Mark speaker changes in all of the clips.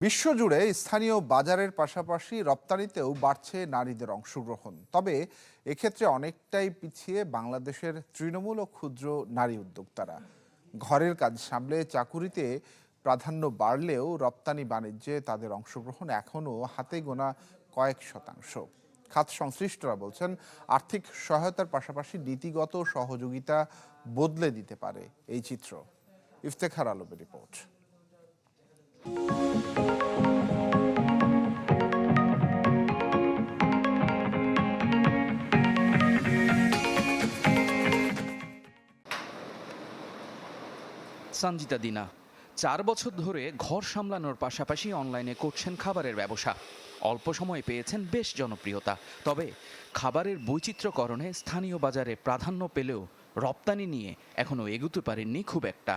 Speaker 1: বিশ্বজুড়ে স্থানীয় বাজারের পাশাপাশি রপ্তানিতেও বাড়ছে নারীদের অংশগ্রহণ। তবে এক্ষেত্রে অনেকটাই পিছিয়ে বাংলাদেশের তৃণমূল ও ক্ষুদ্র নারী উদ্যোক্তারা। ঘরের কাজ সামলে চাকুরিতে প্রাধান্য বাড়লেও রপ্তানি বাণিজ্যে তাদের অংশগ্রহণ এখনও হাতে গোনা কয়েক শতাংশ। খাত সংশ্লিষ্টরা বলছেন, আর্থিক সহায়তার পাশাপাশি নীতিগত সহযোগিতা বদলে দিতে পারে এই চিত্র। ইফতেখার আলমের রিপোর্ট।
Speaker 2: সঞ্জিতা দিনা। চার বছর ধরে ঘর সামলানোর পাশাপাশি অনলাইনে করছেন খাবারের ব্যবসা। অল্প সময়ে পেয়েছেন বেশ জনপ্রিয়তা। তবে খাবারের বৈচিত্র্যকরণে স্থানীয় বাজারে প্রাধান্য পেলেও রপ্তানি নিয়ে এখনও এগুতে পারেননি খুব একটা।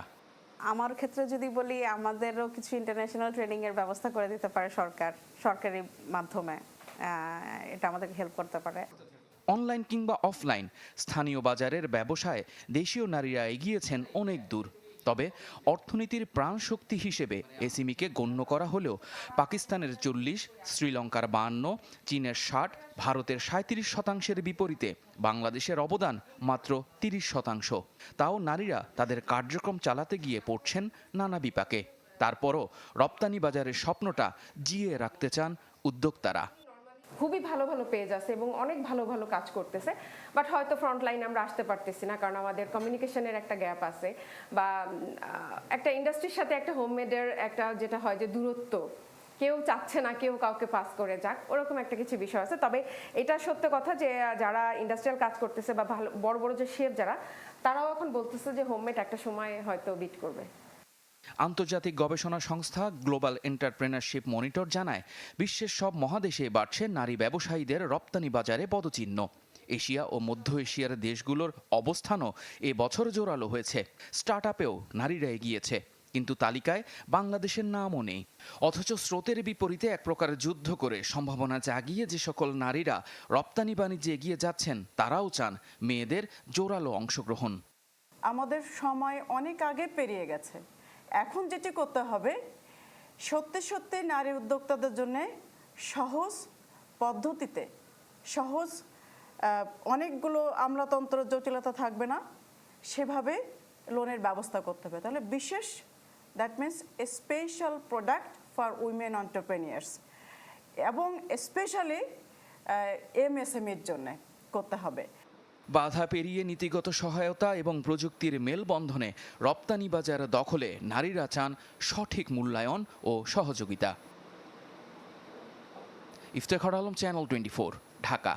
Speaker 3: আমার ক্ষেত্রে যদি বলি আমাদেরও কিছু ইন্টারন্যাশনাল ট্রেনিং এর ব্যবস্থা করে দিতে পারে সরকার সরকারি মাধ্যমে। এটা আমাদেরকে হেল্প করতে পারে।
Speaker 2: অনলাইন কিংবা অফলাইন স্থানীয় বাজারের ব্যবসায় দেশীয় নারীরা এগিয়েছেন অনেক দূর। তবে অর্থনীতির প্রাণশক্তি হিসেবে এসিমিকে গণ্য করা হলেও পাকিস্তানের চল্লিশ, শ্রীলঙ্কার বাহান্ন চীনের ষাট, ভারতের সাঁত্রিশ শতাংশের বিপরীতে বাংলাদেশের অবদান মাত্র তিরিশ শতাংশ। তাও নারীরা তাদের কার্যক্রম চালাতে গিয়ে পড়ছেন নানা বিপাকে। তারপরও রপ্তানি বাজারের স্বপ্নটা জিয়ে রাখতে চান উদ্যোক্তারা।
Speaker 4: খুবই ভালো ভালো পেজ আছে এবং অনেক ভালো ভালো কাজ করতেছে। বাট হয়তো ফ্রন্ট লাইন আমরা আসতে পারতেছি না, কারণ আমাদের কমিউনিকেশনের একটা গ্যাপ আছে বা একটা ইন্ডাস্ট্রির সাথে একটা হোমমেডের একটা যেটা হয় যে দূরত্ব। কেউ চাচ্ছে না কেউ কাউকে পাস করে যাক, ওরকম একটা কিছু বিষয় আছে। তবে এটা সত্য কথা যে যারা ইন্ডাস্ট্রিয়াল কাজ করতেছে বা ভালো, বড় বড় যে শেফ যারা, তারাও এখন বলতেছে যে হোমমেড একটা সময় হয়তো বিট করবে।
Speaker 2: আন্তর্জাতিক গবেষণা সংস্থা গ্লোবাল এন্টারপ্রেনারশিপ মনিটর জানায়, বিশ্বের সব মহাদেশে বাড়ছে নারী ব্যবসায়ীদের রপ্তানি বাজারে পদচিহ্ন। এশিয়া ও মধ্য এশিয়ার দেশগুলোর অবস্থানও এ বছর জোরালো হয়েছে। স্টার্ট আপেও নারীরা এগিয়েছে, কিন্তু তালিকায় বাংলাদেশের নামও নেই। অথচ স্রোতের বিপরীতে এক প্রকার যুদ্ধ করে সম্ভাবনা জাগিয়ে যে সকল নারীরা রপ্তানি বাণিজ্যে এগিয়ে যাচ্ছেন, তারাও চান মেয়েদের জোরালো অংশগ্রহণ।
Speaker 5: আমাদের সময় অনেক আগে পেরিয়ে গেছে। এখন যেটি করতে হবে, সত্যি সত্যি নারী উদ্যোক্তাদের জন্য সহজ পদ্ধতিতে, সহজ অনেকগুলো আমলাতন্ত্র জটিলতা থাকবে না, সেভাবে লোনের ব্যবস্থা করতে হবে। তাহলে বিশেষ that means special product for women entrepreneurs এবং স্পেশালি এমএসএমইর জন্যে করতে হবে।
Speaker 2: বাধা পেরিয়ে নীতিগত সহায়তা এবং প্রযুক্তির মেলবন্ধনে রপ্তানি বাজার দখলে নারীরা চান সঠিক মূল্যায়ন ও সহযোগিতা। Iftekhar Alam channel twenty Dhaka.